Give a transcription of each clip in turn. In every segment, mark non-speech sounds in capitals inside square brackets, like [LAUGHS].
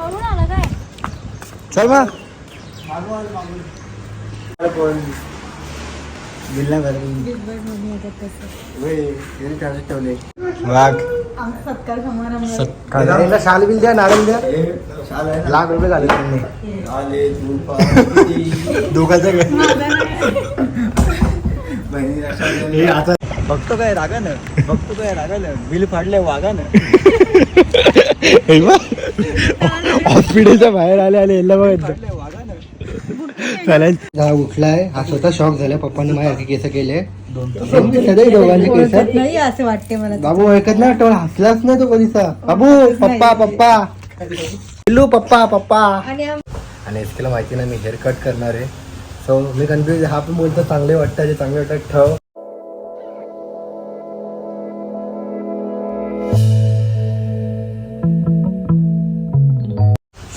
करून आला काय? चल मग. वाघ. आमचा सत्कार समारंभ सत्कार शाल बिल द्या नारळ द्या. लाख रुपये झाले त्यांनी. दोघांचं काय हे आता बघतो काय रागानं बघतो काय रागानं बिल फाडले वागानं हॉस्पिटलच्या बाहेर आले आले याला बघितलं चालेल हा उठलाय. हा स्वतः शॉक झाला पप्पाने माझ्या केस केले. सदैव दोघांचे केस. ओळखत नाही असे वाटते मला बाबू ऐकत नाही आठवण हसलाच नाही तो कधीचा बाबू पप्पा पप्पा. पिल्लू पप्पा पप्पा. आणि आम- आणि माहिती नाही मी हेअर कट करणार आहे. सो मी कन्फ्युज हा पण बोलतो चांगले वाटतं जे चांगले वाटतं ठेव.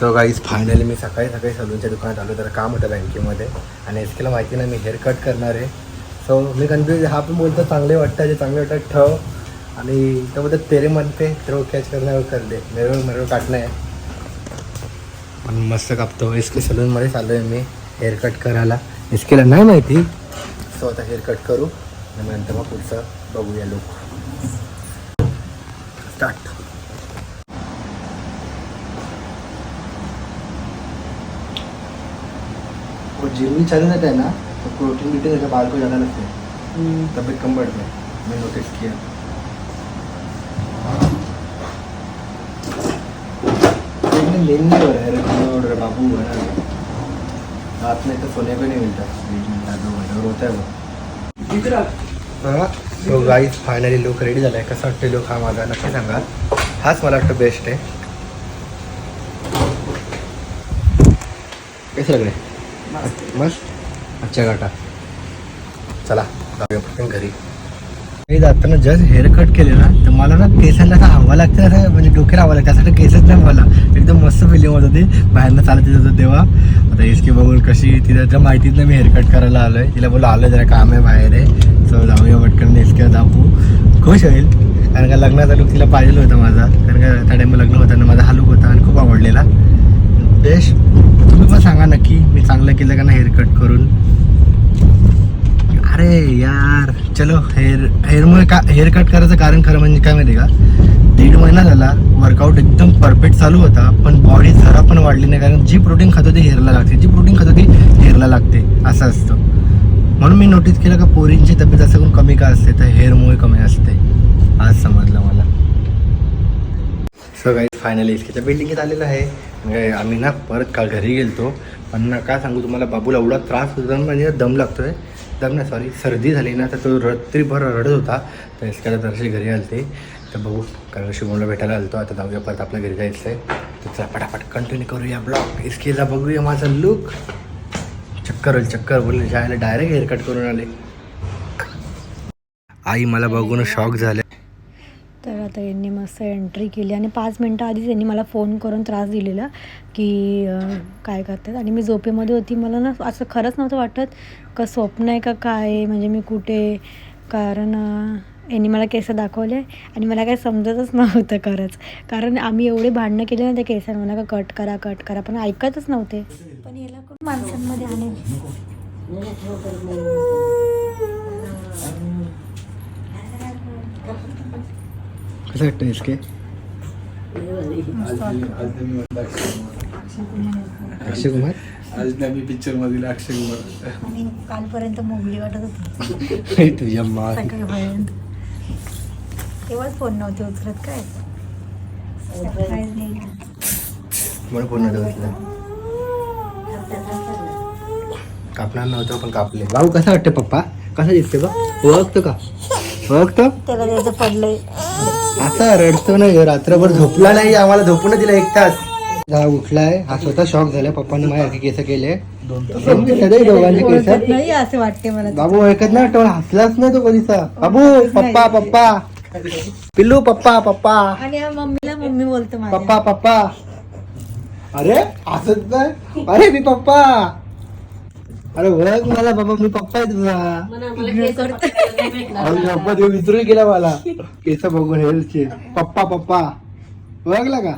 सो गाईज फायनली मी सकाळी सकाळी सलूनच्या दुकानात आलो तर काम होतं बँकेमध्ये आणि इसकेला माहिती नाही मी हेअर कट करणार आहे. सो मी कन्फ्युज हा पण बोलतो चांगले वाटतं जे चांगले वाटतं ठव. आणि त्याबद्दल तेरे म्हणते तर कॅच करण्यावर कर दे. मेरळ मेरे काटणं आहे आणि मस्त कापतो. एस के सलूनमध्येच आलो आहे मी हेअर कट करायला. एस केला नाही माहिती. सो आता हेअर कट करू आणि नंतर मग पुढचं बघूया लोक स्टार्ट वो जिम भी चल रहता है ना तो प्रोटीन भी तो बाल को ज़्यादा लगते हैं। तबीयत कम बढ़ता है मैं नोटिस किया। लेन नहीं हो रहा है रिकॉर्ड रे बाबू है रात में तो सोने को नहीं मिलता एक घंटा दो घंटा और होता है वो। So guys finally look ready झाला आहे कसा वाटते लुक हा माझा? नक्की सांगा. हाच मला वाटतं बेस्ट आहे. कसं लागले? मस्त. अच्छा गाठा. चला जाऊया पटकन घरी. मी जाताना जस्ट हेअर कट केले ना तर मला ना केसांना असं हवा लागते ना असं म्हणजे डोक्याला हवा लागते त्यासाठी केसच नाही मला. एकदम मस्त फिलिंग होत होती. बाहेरनं चालत येत होतं तेव्हा. आता एसके बघून कशी तिला तर माहितीच नाही मी हेअर कट करायला आलो आहे तिला बोलू आलं जरा काम आहे बाहेर आहे. सो जाऊया पटकन एसके दाखवू. खुश होईल. कारण का लग्नाचा लुक तिला पाहिजे होता माझा. कारण का त्या टाईमला लग्न होताना माझा हा लुक होता आणि खूप आवडला बेस्ट तुम्ही पण सांगा नक्की मी चांगलं केलं का ना हेअर कट करून. अरे यार चलो हेअर हेअरमुळे का हेअर कट करायचं कारण खरं म्हणजे काय माहिती का? दीड महिना झाला वर्कआउट एकदम परफेक्ट चालू होता पण बॉडी जरा पण वाढली नाही कारण जी प्रोटीन खातो ती हेअरला लागते जी प्रोटीन खातो ती हेअरला लागते असं असतं. म्हणून मी नोटीस केलं का पोरींची तब्येत असं करून कमी का असते तर हेअरमुळे कमी असते. आज समजलं मला. सो फायनली इतक्याच्या बिल्डिंगेत आलेलं आहे. म्हणजे आम्ही ना परत काल घरी गेलतो पण ना काय सांगू तुम्हाला बाबूला एवढा त्रास होता म्हणजे दम लागतोय. दम नाही सॉरी सर्दी झाली ना तर तो रात्रीभर रडत होता. तर इसक्याला दर्शी घरी आलते. तर बघू कारण शिवमला भेटायला आलतो. आता जाऊया परत आपल्या घरी जायचं आहे तर चला पटापट कंटिन्यू करूया ब्लॉग इसकेला बघूया माझा लुक चक्कर होईल चक्कर. बोलले जायला डायरेक्ट हेअरकट करून आले. आई मला बघून शॉक झाले. असं एंट्री केली आणि पाच मिनटं आधीच यांनी मला फोन करून त्रास दिलेला की काय करतात? आणि मी झोपेमध्ये होती. मला ना असं खरंच नव्हतं वाटत का स्वप्न आहे का काय म्हणजे मी कुठे कारण यांनी मला केस दाखवले आणि मला काही समजतच नव्हतं खरंच. कारण आम्ही एवढे भांडणं केले ना त्या केसांवर. मला का कट करा कट करा पण ऐकतच नव्हते. पण याला कोण माणसांमध्ये आले कसं वाटतं इसके अक्षय कुमार आज नाही मी पिक्चर मधील अक्षय कुमार आणि कालपर्यंत मोगली वाटत होती. तुझ्या मा सकाळपर्यंत. तेव्हाच फोन नव्हते उचलत काय? नाही. मला पूर्ण दिवसला कापणार नव्हतं पण कापले. भाऊ कसं वाटतं पप्पा? कसं दिसते बा? ओळखतो का? ओळखतो? त्याला त्याचं पडलंय. असा रडतो नाही ह्यो. रात्रभर झोपला नाही आम्हाला झोपून दिला एक तास. हा उठलाय हा स्वतः शॉक झाला पप्पाने माझ्या केस केले. सदैव दोघांचे केस ओळखत नाही असे वाटते मला. बाबू ऐकत नाही आठवण हसलाच नाही तो कधीचा बाबू पप्पा पप्पा. पिल्लू पप्पा पप्पा. आणि या मम्मीला मम्मी बोलतो माझ्या. पप्पा पप्पा. अरे असंच नाही. अरे मी पप्पा. अरे ओळख मला बाबा मी पप्पा आहे तुझा. [LAUGHS] अरे पप्पा देऊ विसरून गेला मला. केस बघून हेल्थचे पप्पा पप्पा. ओळखला का?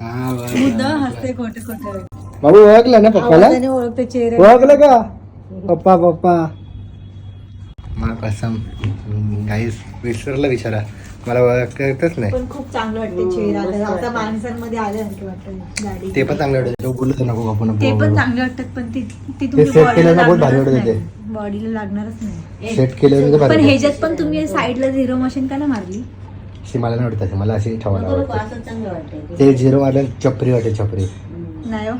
हा बाबू ओळखलं ना पप्पाला? आवाजाने ओळखते चेहरे. ओळखलं का? पप्पा पप्पा. मला कसम गाईस विसरला विचारा मला ओळखतच नाही. पण खूप चांगलं वाटते चेहरा. आता आता माणसांमध्ये आल्यासारखे वाटतं गाडी ते पण चांगलं वाटत. तो बोलत नको आपण ते पण चांगले वाटतात पण ते ते set तुमच्या केलं ना, बहुत भारी लागणारच वाटत नाही. बॉडीला लागणारच नाही. सेट केलं पण ह्याच्यात पण तुम्ही साईडला झिरो मशीन का ना मारली? मला नाही वाटत मला अशी ठेवायला आवडते. ते झिरो मारलं चपरी वाटते चपरी. नाही हो.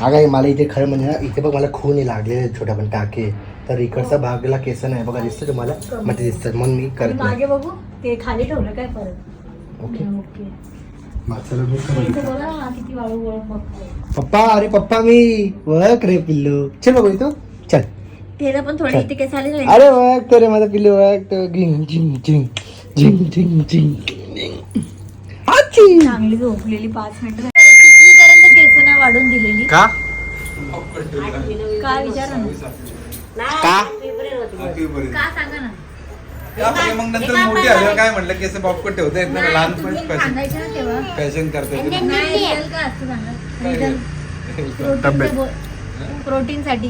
अगं मला इथे खरं म्हणजे ना इथे बघ मला खून लागले छोट्या पण टाके. तर इकडचा भागला केस नाही बघा दिसतं तुम्हाला? मग ते दिसतात म्हणून मी करत. मागे बघू ते खाली ठेवलं काय परत? ओके. पप्पा अरे पप्पा मी ओळख रे पिल्लू. चल बघू इथं. चल. त्याला पण थोडे इथे केस आले नाही. अरे ओळख तो रे माझा पिल्लू ओळख तो. झिंग झिंग झिंग झिंग झिंग झिंग. चांगली झोपलेली पाच मिनिटं कितीपर्यंत केस नाही वाढून दिलेली? का? काय विचारा का? का सांगा ना? मग नंतर मोठी आल्यावर काय म्हटलं की असं ठेवता येत लहानपणी सांगायचं ना तेव्हा. फॅशन करता येते नाही रिअल का असतं सांगा? तब्येत. प्रोटीन साठी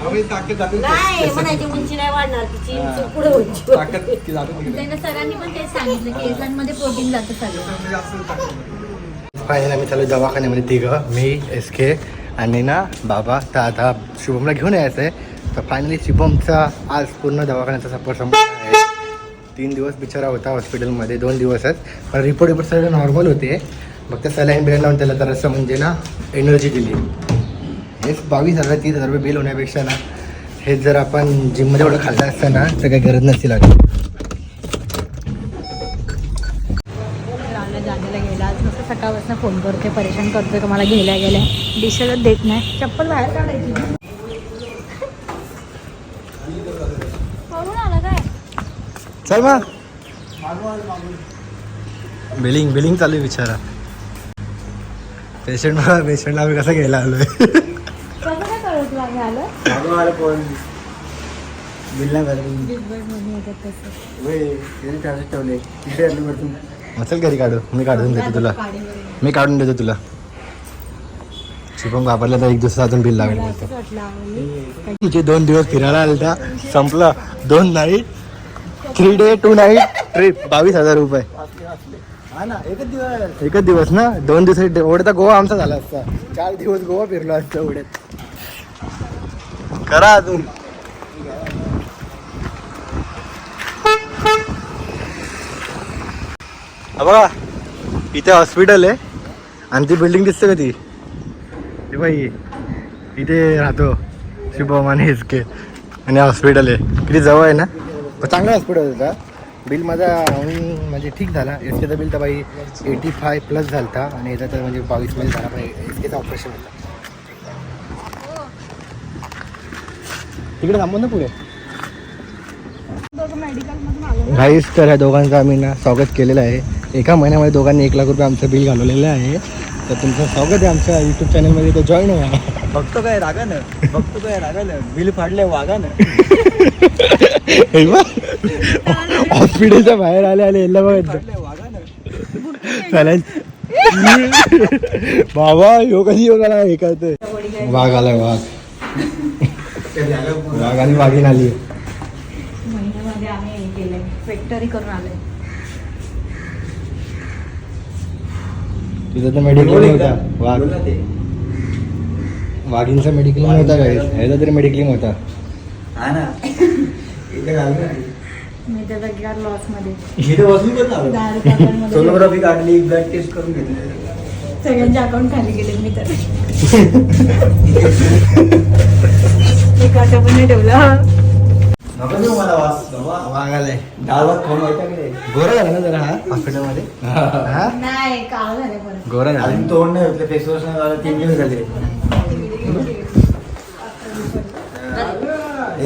आम्ही ताकद जाते नाही म्हणायची उंची नाही वाढणार तिची उंची पुढे उंची ताकद की जाते त्यांना सरांनी पण तेच सांगितलं केसांमध्ये प्रोटीन जातं सगळं. जास्त ताकद. फायनल आम्ही चालू दवाखान्यामध्ये तिघं मी एस के आणि ना बाबा तर आता शुभमला घेऊन यायचं आहे तर फायनली शुभमचा आज पूर्ण दवाखान्याचा सफर संपला आहे. तीन दिवस बिचारा होता हॉस्पिटलमध्ये दोन दिवसच पण रिपोर्ट रिपोर्ट सगळं नॉर्मल होते. मग त्या सलाईन बिलाईन लावून त्याला तर असं म्हणजे ना एनर्जी दिली. हेच बावीस हजार तीस हजार रुपये बिल होण्यापेक्षा ना हेच जर आपण जिममध्ये एवढं खाल्लं असतं ना तर काही गरज नसती लागली लावला जाण्याला गेला आज मस्त सकाळपासून फोन करते परेशान करतोय का मला घ्यायला गेल्या. डिशच देत नाही. चप्पल बाहेर काढायची. करून आला काय? चल मग. बिलिंग बिलिंग चालू आहे बिचारा. पेशंट मला पेशंटला आम्ही कसं घ्यायला आलोय? मग चल घरी काढू. मी काढून देतो तुला. मी काढून देतो तुला. शुभम घाबरला तर एक दिवस अजून बिल लागेल. मला म्हणतो दोन दिवस फिरायला आलता. संपलं. दोन night three day two night trip बावीस हजार रुपये. एकच दिवस ना? दोन दिवस एवढं तर गोवा आमचा झाला असता. चार दिवस गोवा फिरलो असतं एवढ्यात करा अजून. बघा. इथे हॉस्पिटल आहे. आणि ती बिल्डिंग दिसते का ती? ती बाई इथे राहतो शुभम आणि एस के. आणि हॉस्पिटल आहे. किती जवळ आहे ना? पण चांगला हॉस्पिटल होता बिल माझा अं, म्हणजे ठीक झाला. एस केचं बिल तर बाई एटी फाय प्लस झालं होता आणि याचा तर म्हणजे बावीसमध्ये झाला. पण एस केचं ऑपरेशन होतं. तिकडे थांबून ना पुढे. घाईस तर ह्या दोघांचं आम्ही ना स्वागत केलेलं आहे. एका महिन्यामध्ये दोघांनी एक लाख रुपये आमचं बिल घालवलेलं आहे. तर तुमचं स्वागत आहे आमच्या यूट्यूब चॅनलमध्ये तर जॉईन व्हा बघतो काय रागानं. बघतो काय रागानं. बिल फाडले वागानं. हॉस्पिटलच्या बाहेर आले आले याला बघ. चालेल. बाबा यो कधी योग आला. हे कळतंय वाघ आलाय वाघ. वाघ आणि वाघीन आली. महिन्यामध्ये आम्ही हे केलंय. फॅक्टरी करून आलोय. तुझं तर मेडिक्लेम नव्हता. वाघ वाघींचा मेडिक्लेम नव्हता काय ह्याचा तरी मेडिक्लेम होता हा ना. इथे घाल ना. मी त्याचा गेला लॉसमध्ये. इथे बसून पण आलो सोनोग्राफी काढली ब्लड टेस्ट करून घेतली. सगळ्यांचे अकाउंट खाली गेले मी तर. [LAUGHS] एक वाटा पण नाही ठेवला. नको देऊ मला वास आलाय डाळ भात खाऊन गोरा झाला ना जरा हा? हॉस्पिटलमध्ये? हा. नाही काळ झाले परत. गोरा झाला. अजून तोंड नाही होतलं फेस वॉश नाही झालं तीन दिवस झाले.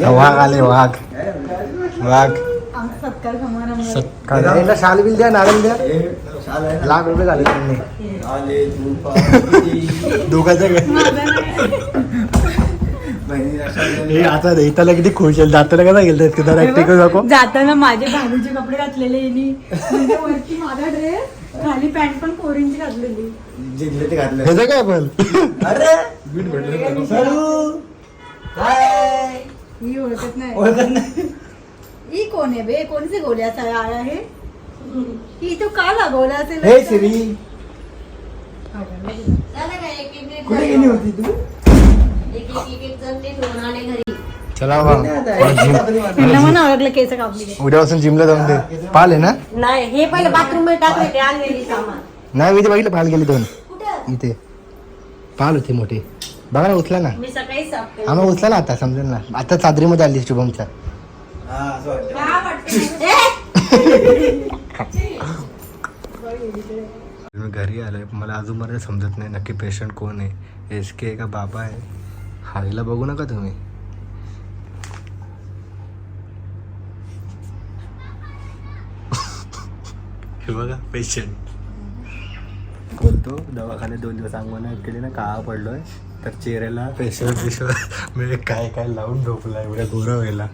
वाघ आले वाघ. वाघ. सत्कार समारंभ. सत्कार. शाल बिल द्या नारळ द्या? लाख रुपये झाले त्यांनी. [LAUGHS] दोघांच्या शाल हे. आता इथला किती खुश आहे जाताना कसा गेलं ऍक्टिंग नको? जाताना माझे भाऊचे कपडे घातलेले यांनी. म्हणजे वरती माझा ड्रेस खाली पॅन्ट पण कोरिंची घातलेली. जिंकले ते घातलं. ह्याचं काय पण अरे! बीट भेटलं सरू! हाय! ही ओळखत नाही. ओळखत नाही. ही कोण आहे बे? कोणचे गोल्याचा आळ आहे? ही तो का लागवला असेल? हे श्री का कुठे गेली होती तू? एक एक एक एक जण ते घेऊन आले घरी. चला बा. त्यांना म्हणा ओळखलं केस कापली उद्यापासून जिमला जाऊन दे. पाल आहे ना? नाही हे पहिले बाथरूममध्ये टाकले ते आणलेली सामान. नाही मी ते बघितलं पाल गेली दोन. कुठं? इथे. पाल होते मोठे. बघा ना उचला ना. मी सकाळी साफ केलं आम्हाला उचला ना आता समजेल ना. आता चादरीमध्ये आली शुभमच्या हा? मी [LAUGHS] घरी आलोय मला अजून मला समजत नाही नक्की पेशंट कोण आहे? एस के का बाबा आहे? हाळीला बघू नका तुम्ही. हे बघा पेशंट बोलतो दवाखान्यात दोन दिवस अंगण केली ना काळा पडलोय तर चेहऱ्याला फेशियल फेशियल म्हणजे काय काय लावून झोपला एवढ्या गोरा व्हायला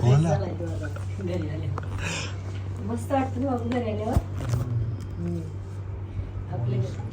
बोला मस्त वाटतं Okay.